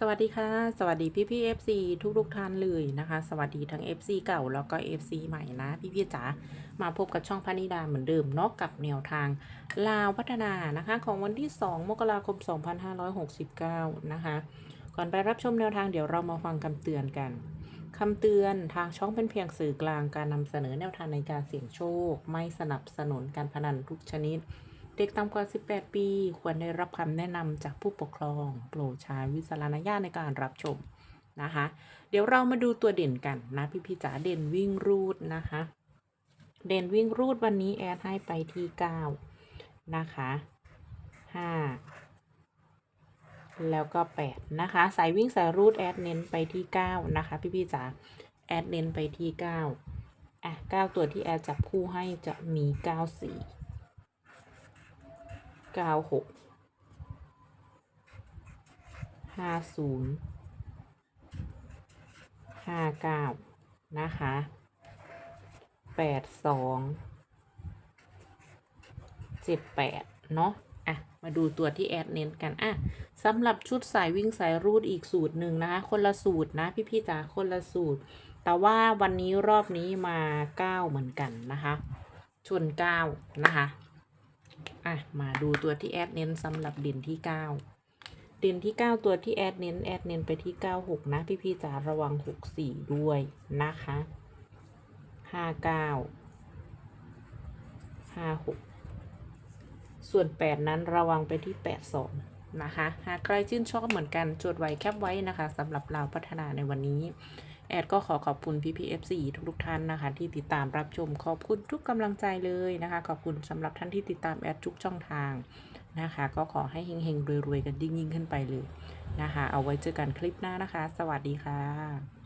สวัสดีค่ะ สวัสดีพี่พี่เอฟซีทุกทุกๆท่านเลยนะคะ สวัสดีทั้ง FC เก่าแล้วก็ FC ใหม่นะ พี่พี่จ๋ามาพบกับช่องพานิดาเหมือนเดิมเนอกกับแนวทาง ลาวพัฒนานะคะ ของวันที่ 2 มกราคม 2569 นะคะ ก่อนไปรับชมแนวทางเดี๋ยวเรามาฟังคำเตือนกันคำเตือนทางช่องเป็นเพียงสื่อกลางการนำเสนอแนวทางในการเสี่ยงโชค ไม่สนับสนุนการพนันทุกชนิด เด็กต่ำกว่า 18 ปี ควรได้รับคำแนะนำจากผู้ปกครอง โปรดใช้วิจารณญาณในการรับชมนะคะ เดี๋ยวเรามาดูตัวเด่นกันนะพี่พี่จ๋าเด่นวิ่งรูดนะคะ เด่นวิ่งรูดวันนี้แอดให้ไปที่ 9 นะคะ 5 แล้วก็ 8 นะคะ สายวิ่งสายรูดแอดเน้นไปที่ 9 นะคะ พี่พี่จ๋าแอดเน้นไปที่ 9 อะ 9 ตัวที่แอดจับคู่ให้จะมี 94 เก้าหกห้าศูนย์ห้าเก้านะคะแปดสองเจ็ดแปดเนาะอะ มาดูตัวที่แอดเน้นกัน อะสำหรับชุดสายวิ่งสายรูดอีกสูตรหนึ่งนะคะ คนละสูตรนะพี่ๆจ๋าคนละสูตร แต่ว่าวันนี้รอบนี้มาเก้าเหมือนกันนะคะ ชนเก้านะคะ อะมาดูตัวที่แอดเน้นสำหรับเด่นที่9เด่นที่9ตัวที่แอดเน้นแอดเน้นไปที่96นะพี่พี่ๆจ๋าระวัง64ด้วยนะคะ59 56ส่วน8นั้นระวังไปที่82นะคะหากใครชื่นชอบเหมือนกันจดไว้แคปไว้นะคะสำหรับเราพัฒนาในวันนี้ แอดก็ขอขอบคุณพี่พีเอฟซีทุกๆท่านนะคะ ที่ติดตามรับชมขอบคุณทุกกำลังใจเลยนะคะ ขอบคุณสำหรับท่านที่ติดตามแอดทุกช่องทางนะคะ ก็ขอให้เฮงๆรวยๆกันยิ่งๆขึ้นไปเลยนะคะ เอาไว้เจอกันคลิปหน้านะคะ สวัสดีค่ะ